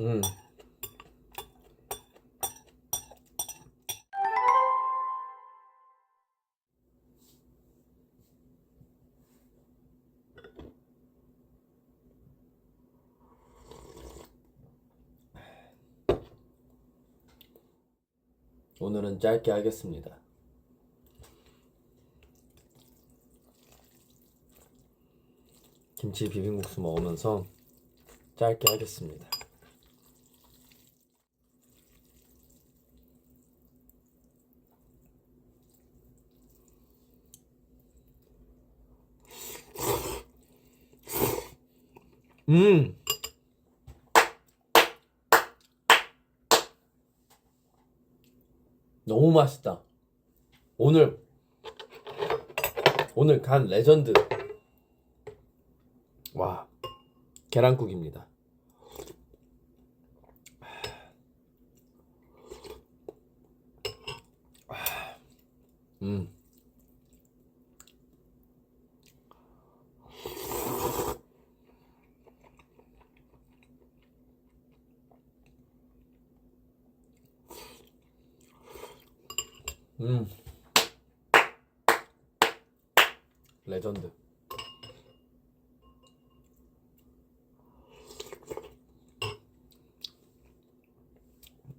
음. 오늘은 짧게 하겠습니다. 김치 비빔국수 먹으면서 짧게 하겠습니다. 음. 너무 맛있다. 오늘 오늘 간 레전드. 와. 계란국입니다. 음. 음. 레전드.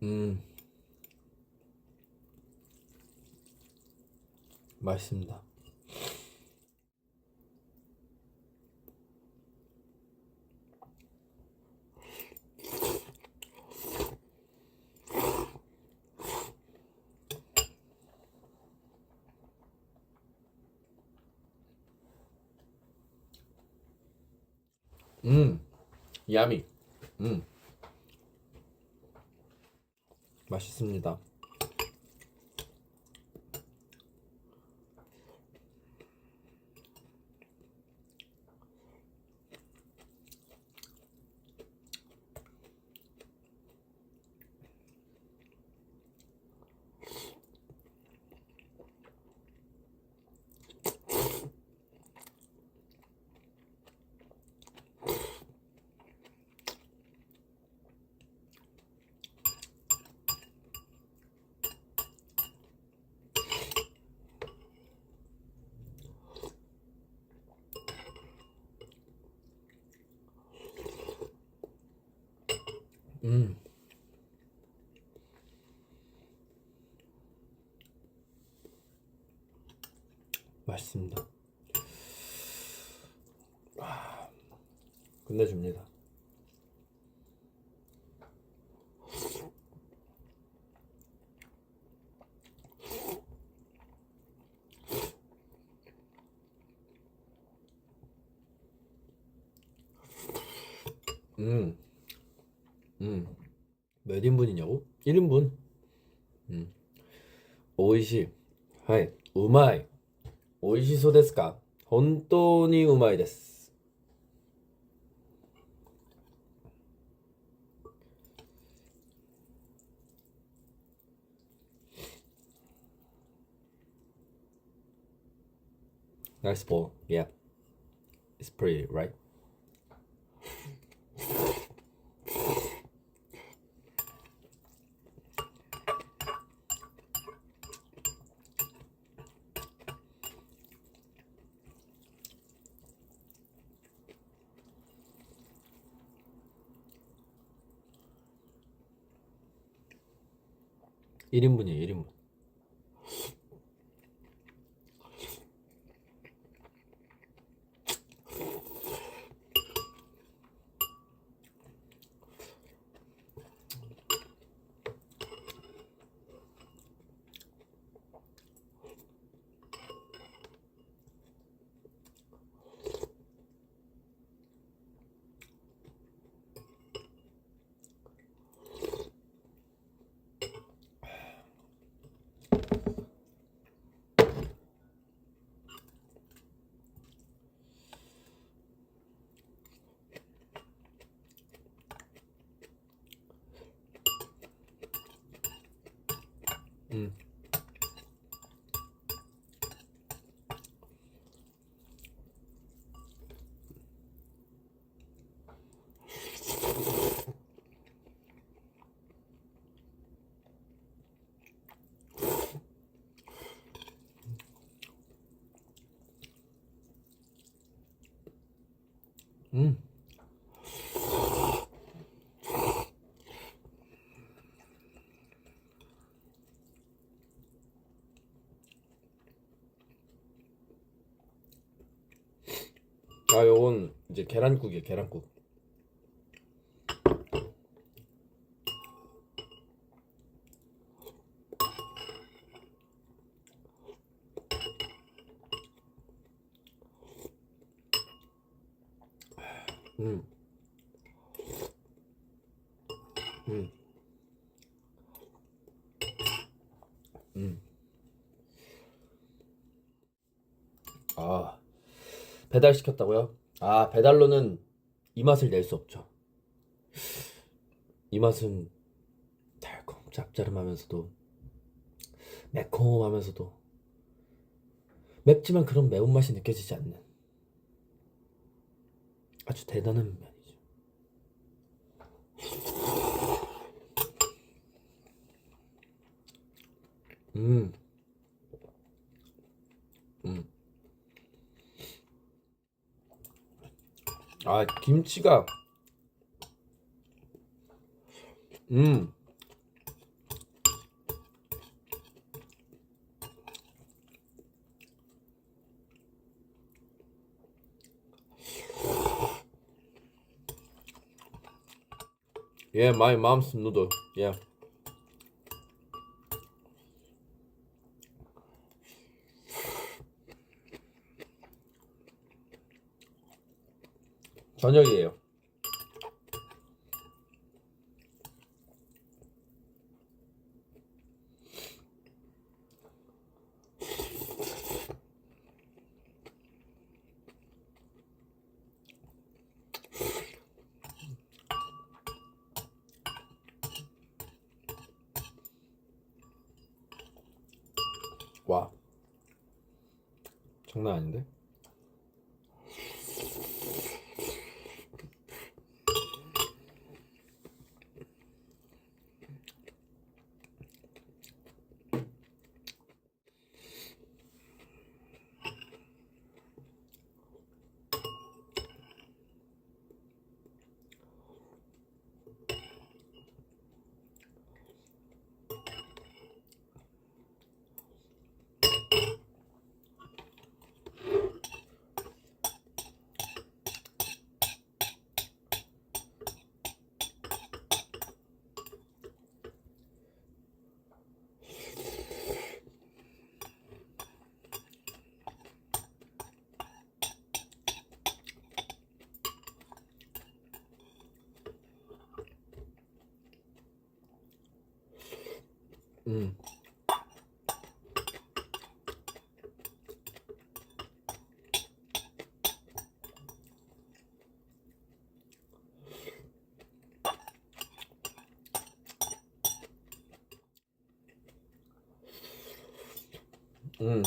음. 맛있습니다. 음, 야미. 음, 맛있습니다. 음. 맛있습니다. 아, 끝내줍니다. 음. 음. 몇 인분이냐고? 1인분. 음. 오이시. 하이. 우마이. 오이시소 데스 까? 本当にうまいです. Nice bowl. Yeah. It's pretty, right? 일인분이에요 1인분. 음. 음. 아, 요건 이제 계란국이에요, 계란국. 음. 음. 음. 아, 배달 시켰다고요? 아, 배달로는 이 맛을 낼 수 없죠. 이 맛은 달콤 짭짤하면서도 매콤하면서도 맵지만 그런 매운맛이 느껴지지 않는 아주 대단한 면이죠. 음. 음. 아, 김치가 음. Yeah, my mom's noodle. Yeah. 저녁이에요. 와. 장난 아닌데? 음. 음.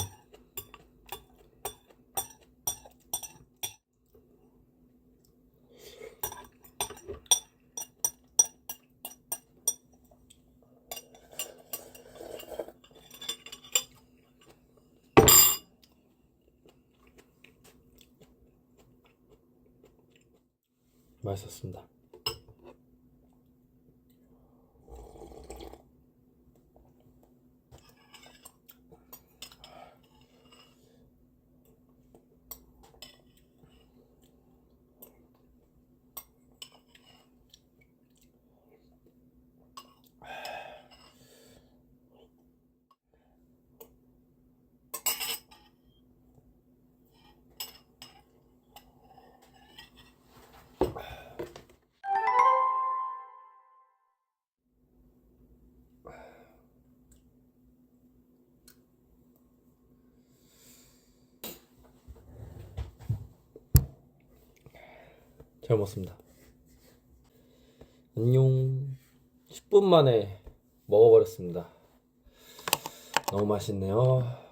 맛있었습니다. 잘 먹었습니다. 안녕. 10분 만에 먹어버렸습니다. 너무 맛있네요.